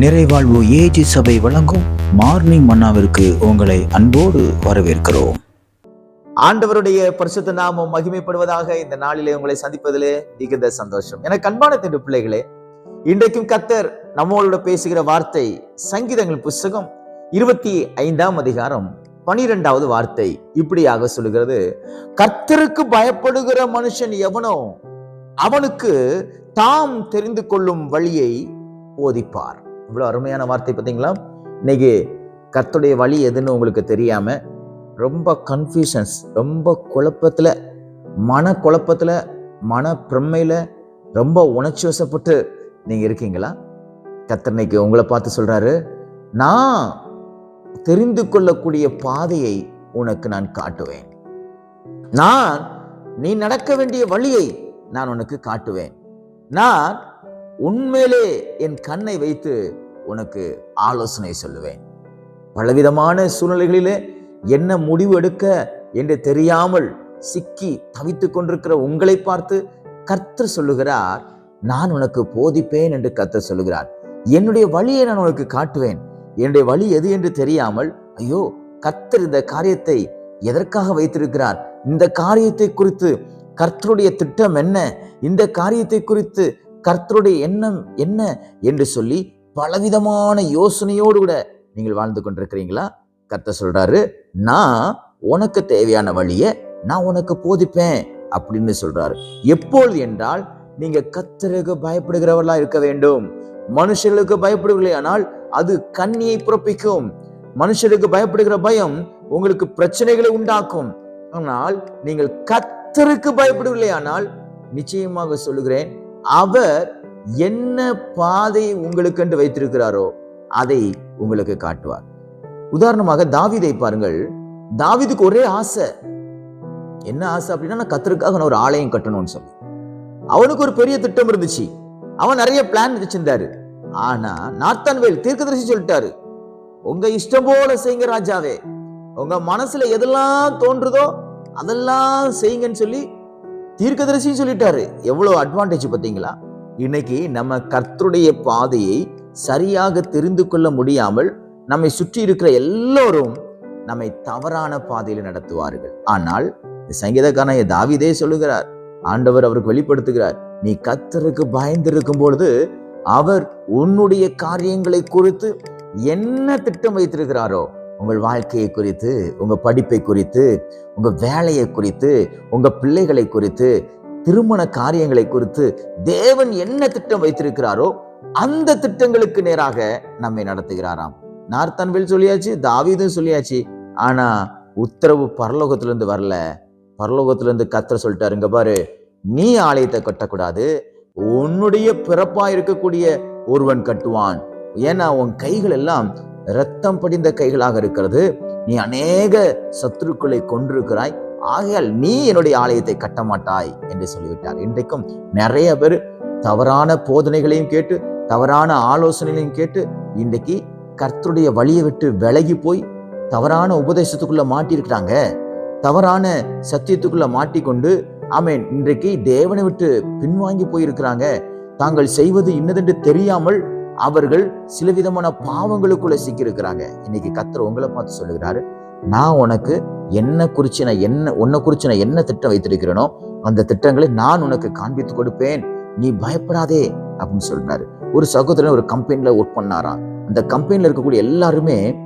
நிறைவாழ்வு AG சபை வழங்கும் morning மன்னாவிற்கு உங்களை அன்போடு வரவேற்கிறோம். ஆண்டவருடைய பரிசுத்த நாமம் மகிமைப்படுவதாக இந்த நாளிலே உங்களை சந்திப்பதிலே மிகுந்த சந்தோஷம். எனக்கு அன்பான திண்டு பிள்ளைகளே இன்றைக்கும் கத்தர் நம்மளோட பேசுகிற வார்த்தை சங்கீதங்கள் புஸ்தகம் இருபத்தி ஐந்தாம் அதிகாரம் பனிரெண்டாவது வார்த்தை இப்படியாக சொல்லுகிறது. கர்த்தருக்கு பயப்படுகிற மனுஷன் எவனோ அவனுக்கு தாம் தெரிந்து கொள்ளும் வழியை போதிப்பார் இவ்வளோ அருமையான வார்த்தை பார்த்தீங்களா? இன்னைக்கு கர்த்தருடைய வழி எதுன்னு உங்களுக்கு தெரியாமல் ரொம்ப கன்ஃபியூஷன்ஸ் ரொம்ப குழப்பத்தில் மன குழப்பத்தில் மன பிரம்மையில் ரொம்ப உணர்ச்சி வசப்பட்டு நீங்கள் இருக்கீங்களா? கத்தனைக்கு உங்களை பார்த்து சொல்கிறாரு நான் தெரிந்து கொள்ளக்கூடிய பாதையை உனக்கு நான் காட்டுவேன். நான் நீ நடக்க வேண்டிய வழியை நான் உனக்கு காட்டுவேன். நான் உண்மையிலே என் கண்ணை வைத்து உனக்கு ஆலோசனை சொல்லுவேன். பலவிதமான சூழ்நிலைகளிலே என்ன முடிவு எடுக்க என்று தெரியாமல் சிக்கி தவித்து கொண்டிருக்கிற உங்களை பார்த்து கர்த்தர் சொல்லுகிறார் நான் உனக்கு போதிப்பேன் என்று கர்த்தர் சொல்லுகிறார். என்னுடைய வழியை நான் உனக்கு காட்டுவேன். என்னுடைய வழி எது என்று தெரியாமல் ஐயோ கர்த்தர் இந்த காரியத்தை எதற்காக வைத்திருக்கிறார்? இந்த காரியத்தை குறித்து கர்த்தருடைய திட்டம் என்ன? இந்த காரியத்தை குறித்து கர்த்தருடைய எண்ணம் என்ன? என்று சொல்லி பலவிதமான யோசனையோடு கூட நீங்கள் வாழ்ந்து கொண்டிருக்கிறீங்களா? கர்த்தர் சொல்றாரு நான் உனக்கு தேவையான வழியை நான் உனக்கு போதிப்பேன் அப்படின்னு சொல்றாரு. எப்பொழுது என்றால் நீங்க கத்தருக்கு பயப்படுகிறவர்களா இருக்க வேண்டும். மனுஷர்களுக்கு பயப்படுவீர்களே ஆனால் அது கண்ணியை பிறப்பிக்கும் மனுஷருக்கு பயப்படுகிற பயம் உங்களுக்கு பிரச்சனைகளை உண்டாக்கும். ஆனால் நீங்கள் கத்தருக்கு பயப்படவில்லை ஆனால் நிச்சயமாக சொல்லுகிறேன் அவர் என்ன பாதை உங்களுக்கு என்று வைத்திருக்கிறாரோ அதை உங்களுக்கு காட்டுவார். உதாரணமாக தாவிதை பாருங்கள். தாவிதுக்கு ஒரே ஆசை. என்ன ஆசை அப்படின்னா நான் கத்தருக்காக நான் ஒரு ஆலயம் கட்டணும்னு சொல்லி. அவனுக்கு ஒரு பெரிய திட்டம் இருந்துச்சு. அவன் நிறைய பிளான் வச்சிருந்தாரு. ஆனா நாத்தான்வேல் தீர்க்கதரிசி சொல்லிட்டாரு உங்க இஷ்டம் போல செய்யுங்க ராஜாவே. உங்க மனசுல எதெல்லாம் தோன்றுதோ அதெல்லாம் செய்யுங்கன்னு சொல்லி தீர்க்கதரிசியும் சொல்லிட்டாரு. எவ்வளவு அட்வான்டேஜ் பார்த்தீங்களா? இன்னைக்கு நம்ம கர்த்தருடைய பாதையை சரியாக தெரிந்து கொள்ள முடியாமல் நம்மை சுற்றி இருக்கிற எல்லோரும் நம்மை தவறான பாதையில் நடத்துவார்கள். ஆனால் இந்த சங்கீதக்காரன் தாவிதே சொல்லுகிறார் ஆண்டவர் அவருக்கு வெளிப்படுத்துகிறார். நீ கர்த்தருக்கு பயந்திருக்கும் பொழுது அவர் உன்னுடைய காரியங்களை குறித்து என்ன திட்டம் வைத்திருக்கிறாரோ உங்கள் வாழ்க்கையை குறித்து உங்க படிப்பை குறித்து உங்க வேலையை குறித்து உங்கள் பிள்ளைகளை குறித்து திருமண காரியங்களை குறித்து தேவன் என்ன திட்டம் வைத்திருக்கிறாரோ அந்த திட்டங்களுக்கு நேராக நம்மை நடத்துகிறாராம். நார்த்தன்வேல் சொல்லியாச்சு தாவீதும் சொல்லியாச்சு. ஆனா உத்தரவு பரலோகத்திலிருந்து வரல. பரலோகத்திலிருந்து கத்திர சொல்லிட்டாருங்க பாரு நீ ஆலயத்தை கட்டக்கூடாது. உன்னுடைய பிறப்பா இருக்கக்கூடிய ஒருவன் கட்டுவான். ஏன்னா உன் கைகள் எல்லாம் ரத்தம் படிந்த கைகளாக இருக்கிறது. நீ அநேக சத்துருக்களை கொண்டிருக்கிறாய் ஆகையால் நீ என்னுடைய ஆலயத்தை கட்ட மாட்டாய் என்று சொல்லிவிட்டார். இன்றைக்கும் நிறைய பேர் தவறான போதனைகளையும் கேட்டு தவறான ஆலோசனைகளையும் கேட்டு இன்றைக்கு கர்த்தருடைய வழியை விட்டு விலகி போய் தவறான உபதேசத்துக்குள்ள மாட்டியிருக்கிறாங்க. தவறான சத்தியத்துக்குள்ள மாட்டிக்கொண்டு ஆமேன் இன்றைக்கு தேவனை விட்டு பின்வாங்கி போயிருக்கிறாங்க. தாங்கள் செய்வது இன்னதென்று தெரியாமல் அவர்கள் சில விதமான பாவங்களுக்குள்ள சிக்கியிருக்கிறாங்க. இன்னைக்கு கத்தர் உங்களை பார்த்து சொல்லுகிறாரு நான் உனக்கு என்ன குறிச்சு நான் என்ன உன்னை குறிச்சு நான் என்ன திட்டம் வைத்திருக்கிறேனோ அந்த திட்டங்களை நான் உனக்கு காண்பித்து கொடுப்பேன். நீ பயப்படாதே அப்படின்னு சொல்றாரு. ஒரு சகோதரன் ஒரு கம்பெனில ஒர்க் பண்ணாராம். அந்த கம்பெனில இருக்கக்கூடிய எல்லாருமே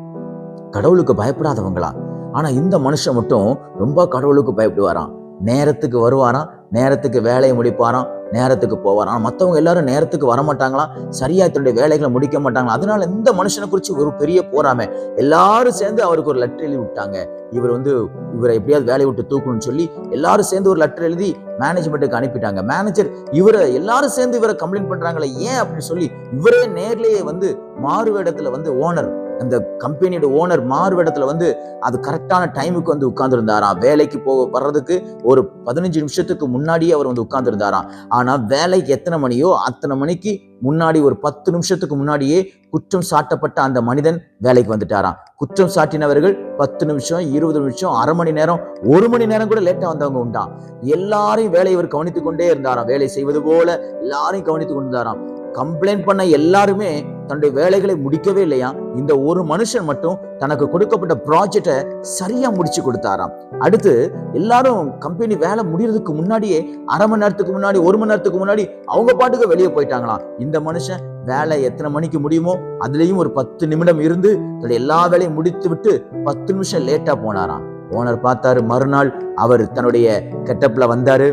கடவுளுக்கு பயப்படாதவங்களா ஆனா இந்த மனுஷன் மட்டும் ரொம்ப கடவுளுக்கு பயப்படுவாராம். நேரத்துக்கு வருவாராம் நேரத்துக்கு வேலையை முடிப்பாராம் நேரத்துக்கு போவாராம் மற்றவங்க எல்லாரும் நேரத்துக்கு வரமாட்டாங்களாம் சரியா தன்னுடைய வேலைகளை முடிக்க மாட்டாங்களா? அதனால இந்த மனுஷனை குறித்து ஒரு பெரிய போறாம எல்லாரும் சேர்ந்து அவருக்கு ஒரு லெட்டர் எழுதி விட்டாங்க இவர் வந்து இவரை எப்படியாவது வேலையை விட்டு தூக்கணும்னு சொல்லி எல்லாரும் சேர்ந்து ஒரு லெட்டர் எழுதி மேனேஜ்மெண்ட்டுக்கு அனுப்பிட்டாங்க. மேனேஜர் இவரை எல்லாரும் சேர்ந்து இவரை கம்ப்ளைண்ட் பண்றாங்களே ஏன் அப்படின்னு சொல்லி இவரே நேர்லேயே வந்து மாறு வேடத்துல வந்து ஓனர் அந்த கம்பெனியோட ஓனர் மாறுவிடத்துல வந்து அது கரெக்டான டைமுக்கு வந்து உட்கார்ந்துருந்தாராம். வேலைக்கு போக வர்றதுக்கு ஒரு பதினஞ்சு நிமிஷத்துக்கு முன்னாடியே அவர் வந்து உட்கார்ந்துருந்தாராம். ஆனால் வேலைக்கு எத்தனை மணியோ அத்தனை மணிக்கு முன்னாடி ஒரு பத்து நிமிஷத்துக்கு முன்னாடியே குற்றம் சாட்டப்பட்ட அந்த மனிதன் வேலைக்கு வந்துட்டாராம். குற்றம் சாட்டினவர்கள் பத்து நிமிஷம் இருபது நிமிஷம் அரை மணி நேரம் ஒரு மணி நேரம் கூட லேட்டாக வந்தவங்க உண்டாம். எல்லாரையும் வேலையை இவர் கவனித்துக்கொண்டே இருந்தாராம். வேலை செய்வது போல எல்லாரையும் கவனித்துக் கொண்டிருந்தாராம். கம்ப்ளைண்ட் பண்ண எல்லாருமே தன்னுடைய வேலைகளை முடிக்கவே இல்லையா? இந்த ஒரு மனுஷன் மட்டும் தனக்கு கொடுக்கப்பட்ட ப்ராஜெக்டை சரியா முடிச்சு கொடுத்தாராம். அடுத்து எல்லாரும் கம்பெனி வேலை முடியறதுக்கு முன்னாடியே அரை மணி நேரத்துக்கு முன்னாடி ஒரு மணி நேரத்துக்கு முன்னாடி அவங்க பாட்டுக்கு வெளியே போயிட்டாங்களாம். இந்த மனுஷன் வேலை எத்தனை மணிக்கு முடியுமோ அதுலயும் ஒரு பத்து நிமிடம் இருந்து தன்னுடைய எல்லா வேலையும் முடித்து விட்டு பத்து நிமிஷம் லேட்டா போனாராம். ஓனர் பார்த்தாரு மறுநாள் அவர் தன்னுடைய கெட்டப்ல வந்தாரு.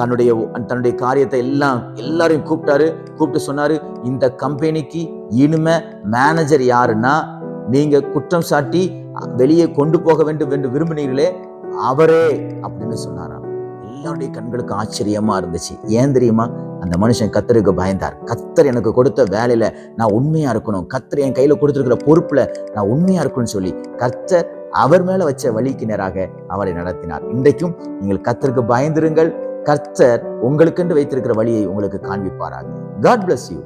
தன்னுடைய தன்னுடைய காரியத்தை எல்லாம் எல்லாரையும் கூப்பிட்டாரு. கூப்பிட்டு சொன்னாரு இந்த கம்பெனிக்கு இனிமே மேனேஜர் யாருன்னா நீங்க குற்றம் சாட்டி வெளியே கொண்டு போக வேண்டும் என்று விரும்பினீர்களே அவரே அப்படின்னு சொன்னாராம். எல்லாருடைய கண்களுக்கு ஆச்சரியமா இருந்துச்சு. ஏன் தெரியுமா? அந்த மனுஷன் கத்தருக்கு பயந்தார். கத்தர் எனக்கு கொடுத்த வேலையில நான் உண்மையா இருக்கணும். கத்தர் என் கையில கொடுத்துருக்கிற பொறுப்புல நான் உண்மையா இருக்கணும்னு சொல்லி கத்தர் அவர் மேல வச்ச வழிக்கு நேராக அவரை நடத்தினார். இன்றைக்கும் நீங்கள் கத்தருக்கு பயந்திருங்கள். கர்த்தர் உங்களுக்கென்று வைத்திருக்கிற வழியை உங்களுக்கு காண்பிப்பாராக. God bless you